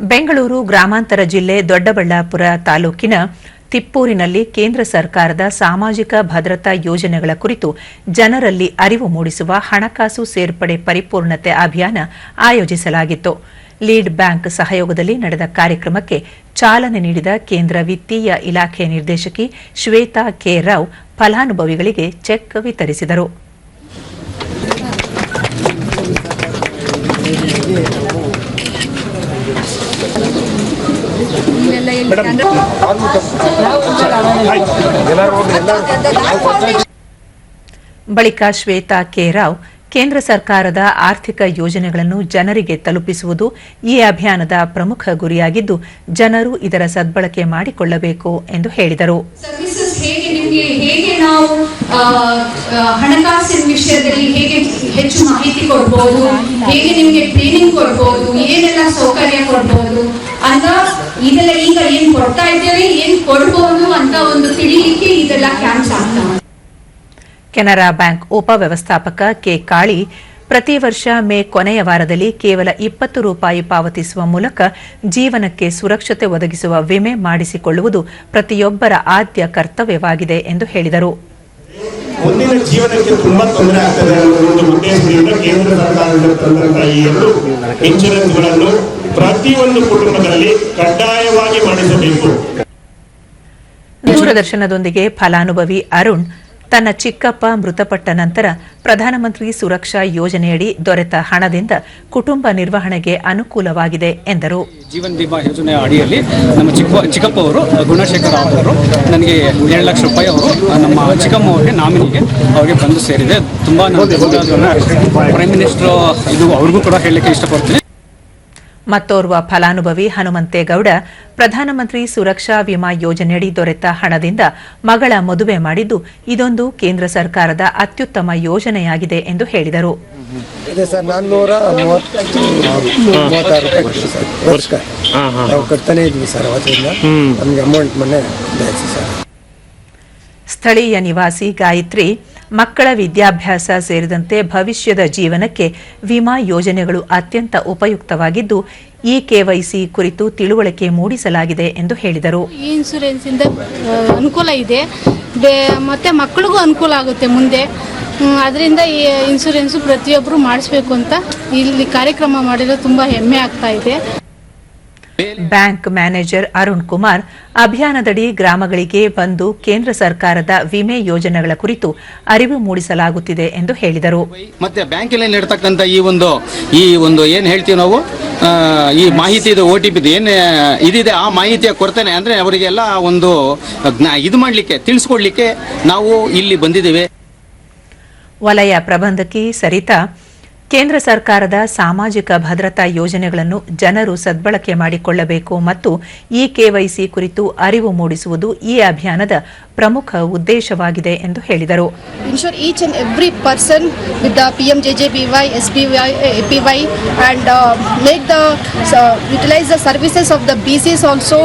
ಬೆಂಗಳೂರು ಗ್ರಾಮಾಂತರ ಜಿಲ್ಲೆ ದೊಡ್ಡಬಳ್ಳಾಪುರ ತಾಲೂಕಿನ ತಿಪ್ಪೂರಿನಲ್ಲಿ ಕೇಂದ್ರ ಸರ್ಕಾರದ ಸಾಮಾಜಿಕ ಭದ್ರತಾ ಯೋಜನೆಗಳ ಕುರಿತು ಜನರಲ್ಲಿ ಅರಿವು ಮೂಡಿಸುವ ಹಣಕಾಸು ಸೇರ್ಪಡೆ ಪರಿಪೂರ್ಣತೆ ಅಭಿಯಾನ ಆಯೋಜಿಸಲಾಗಿತ್ತು. ಲೀಡ್ ಬ್ಯಾಂಕ್ ಸಹಯೋಗದಲ್ಲಿ ನಡೆದ ಕಾರ್ಯಕ್ರಮಕ್ಕೆ ಚಾಲನೆ ನೀಡಿದ ಕೇಂದ್ರ ವಿತ್ತೀಯ ಇಲಾಖೆ ನಿರ್ದೇಶಕಿ ಶ್ವೇತಾ ಕೆ ರಾವ್ ಫಲಾನುಭವಿಗಳಿಗೆ ಚೆಕ್ ವಿತರಿಸಿದರು. ಬಳಿಕ ಶ್ವೇತಾ ಕೆ ರಾವ್ ಕೇಂದ್ರ ಸರ್ಕಾರದ ಆರ್ಥಿಕ ಯೋಜನೆಗಳನ್ನು ಜನರಿಗೆ ತಲುಪಿಸುವುದು ಈ ಅಭಿಯಾನದ ಪ್ರಮುಖ ಗುರಿಯಾಗಿದ್ದು ಜನರು ಇದರ ಸದ್ಬಳಕೆ ಮಾಡಿಕೊಳ್ಳಬೇಕು ಎಂದು ಹೇಳಿದರು. ಹೇಗೆ ನಿಮಗೆ ಹೇಗೆ ನಾವು ಹಣಕಾಸಿನ ವಿಷಯದಲ್ಲಿ ಹೇಗೆ ಹೆಚ್ಚು ಮಾಹಿತಿ ಕೊಡ್ಬೋದು ಹೇಗೆ ನಿಮಗೆ ಟ್ರೈನಿಂಗ್ ಕೊಡ್ಬೋದು ಏನೆಲ್ಲ ಸೌಕರ್ಯ ಕೊಡ್ಬೋದು ಅಂತ ಇದೆಲ್ಲ ಈಗ ಏನ್ ಕೊಡ್ತಾ ಇದ್ದೇವೆ ಏನ್ ಕೊಡ್ಬೋದು ಅಂತ ಒಂದು ತಿಳಿಲಿಕ್ಕೆ ಇದೆಲ್ಲ ಕ್ಯಾಂಪ್ಸ್ ಆಗ್ತಾವೆ ಕೆನರಾ ಬ್ಯಾಂಕ್ ಉಪ ವ್ಯವಸ್ಥಾಪಕ ಕೆ ಕಾಳಿ ಪ್ರತಿ ವರ್ಷ ಮೇ ಕೊನೆಯ ವಾರದಲ್ಲಿ ಕೇವಲ ಇಪ್ಪತ್ತು ರೂಪಾಯಿ ಪಾವತಿಸುವ ಮೂಲಕ ಜೀವನಕ್ಕೆ ಸುರಕ್ಷತೆ ಒದಗಿಸುವ ವಿಮೆ ಮಾಡಿಸಿಕೊಳ್ಳುವುದು ಪ್ರತಿಯೊಬ್ಬರ ಆದ್ಯ ಕರ್ತವ್ಯವಾಗಿದೆ ಎಂದು ಹೇಳಿದರು. ಮುಂದಿನ ಜೀವನಕ್ಕೆ ತುಂಬಾ ತೊಂದರೆ ಆಗ್ತದೆ ಒಂದು ಉದ್ದೇಶದಿಂದ ಕೇಂದ್ರ ಸರ್ಕಾರದಿಂದ ತಂದಂತಹ ಈ ಎರಡು ಇನ್ಶೂರೆನ್ಸ್ಗಳನ್ನು ಪ್ರತಿಯೊಂದು ಕುಟುಂಬದಲ್ಲಿ ಕಡ್ಡಾಯವಾಗಿ ಮಾಡಿಸಬೇಕು. ದೂರದರ್ಶನದೊಂದಿಗೆ ಫಲಾನುಭವಿ ಅರುಣ್ ತನ್ನ ಚಿಕ್ಕಪ್ಪ ಮೃತಪಟ್ಟ ನಂತರ ಪ್ರಧಾನಮಂತ್ರಿ ಸುರಕ್ಷಾ ಯೋಜನೆಯಡಿ ದೊರೆತ ಹಣದಿಂದ ಕುಟುಂಬ ನಿರ್ವಹಣೆಗೆ ಅನುಕೂಲವಾಗಿದೆ ಎಂದರು. ಜೀವನ್ ಬಿಮಾ ಯೋಜನೆ ಅಡಿಯಲ್ಲಿ ನಮ್ಮ ಚಿಕ್ಕ ಚಿಕ್ಕಪ್ಪ ಅವರು ಗುಣಶೇಖರ ಅವರು ನನಗೆ ಎರಡು ಲಕ್ಷ ರೂಪಾಯಿ ಅವರು, ನಮ್ಮ ಚಿಕ್ಕಮ್ಮ ಅವರಿಗೆ, ನಾಮಿನಿಗೆ ಅವರಿಗೆ ಬಂದು ಸೇರಿದೆ. ತುಂಬ ಪ್ರೈಮ್ ಮಿನಿಸ್ಟರ್ ಇದು ಅವ್ರಿಗೂ ಕೂಡ ಹೇಳಲಿಕ್ಕೆ ಇಷ್ಟಪಡ್ತೀನಿ. ಮತ್ತೋರ್ವ ಫಲಾನುಭವಿ ಹನುಮಂತೇಗೌಡ ಪ್ರಧಾನಮಂತ್ರಿ ಸುರಕ್ಷಾ ವಿಮಾ ಯೋಜನೆಯಡಿ ದೊರೆತ ಹಣದಿಂದ ಮಗಳ ಮದುವೆ ಮಾಡಿದ್ದು ಇದೊಂದು ಕೇಂದ್ರ ಸರ್ಕಾರದ ಅತ್ಯುತ್ತಮ ಯೋಜನೆಯಾಗಿದೆ ಎಂದು ಹೇಳಿದರು. ಸ್ಥಳೀಯ ನಿವಾಸಿ ಗಾಯತ್ರಿ ಮಕ್ಕಳ ವಿದ್ಯಾಭ್ಯಾಸ ಸೇರಿದಂತೆ ಭವಿಷ್ಯದ ಜೀವನಕ್ಕೆ ವಿಮಾ ಯೋಜನೆಗಳು ಅತ್ಯಂತ ಉಪಯುಕ್ತವಾಗಿದ್ದು ಇ ಕೆವೈಸಿ ಕುರಿತು ತಿಳುವಳಿಕೆ ಮೂಡಿಸಲಾಗಿದೆ ಎಂದು ಹೇಳಿದರು. ಈ ಇನ್ಸೂರೆನ್ಸ್ ಇಂದ ಅನುಕೂಲ ಇದೆ. ಮತ್ತೆ ಮಕ್ಕಳಿಗೂ ಅನುಕೂಲ ಆಗುತ್ತೆ ಮುಂದೆ. ಅದರಿಂದ ಈ ಇನ್ಸೂರೆನ್ಸ್ ಪ್ರತಿಯೊಬ್ಬರು ಮಾಡಿಸ್ಬೇಕು ಅಂತ ಇಲ್ಲಿ ಕಾರ್ಯಕ್ರಮ ಮಾಡಿರೋ ತುಂಬ ಹೆಮ್ಮೆ ಆಗ್ತಾ ಇದೆ. ಬ್ಯಾಂಕ್ ಮ್ಯಾನೇಜರ್ ಅರುಣ್ ಕುಮಾರ್ ಅಭಿಯಾನದಡಿ ಗ್ರಾಮಗಳಿಗೆ ಬಂದು ಕೇಂದ್ರ ಸರ್ಕಾರದ ವಿಮೆ ಯೋಜನೆಗಳ ಕುರಿತು ಅರಿವು ಮೂಡಿಸಲಾಗುತ್ತಿದೆ ಎಂದು ಹೇಳಿದರು. ಮತ್ತೆ ಬ್ಯಾಂಕಿನಲ್ಲಿ ನೀಡತಕ್ಕಂಥ ಈ ಒಂದು ಈ ಒಂದು ಏನು ಹೇಳ್ತೀವಿ ನಾವು? ಆ, ಈ ಮಾಹಿತಿ ಇದು ಓ ಟಿ ಪಿ ಏನು ಇದಿದೆ ಆ ಮಾಹಿತಿಯ ಕೊರತೆನೆ ಅಂದರೆ ಅವರಿಗೆಲ್ಲ ಒಂದು ಜ್ಞಾ- ಇದು ಮಾಡಲಿಕ್ಕೆ ತಿಳಿಸ್ಕೊಡ್ಲಿಕ್ಕೆ ನಾವು ಇಲ್ಲಿ ಬಂದಿದ್ದೇವೆ. ವಲಯ ಪ್ರಬಂಧಕಿ ಸರಿತಾ ಕೇಂದ್ರ ಸರ್ಕಾರದ ಸಾಮಾಜಿಕ ಭದ್ರತಾ ಯೋಜನೆಗಳನ್ನು ಜನರು ಸದ್ಬಳಕೆ ಮಾಡಿಕೊಳ್ಳಬೇಕು ಮತ್ತು ಇ ಕೆವೈಸಿ ಕುರಿತು ಅರಿವು ಮೂಡಿಸುವುದು ಈ ಅಭಿಯಾನದ ಪ್ರಮುಖ ಉದ್ದೇಶವಾಗಿದೆ ಎಂದು ಹೇಳಿದರು. Insure each and every person with the P M J J B Y S B Y P Y and make the utilise the services of the B C also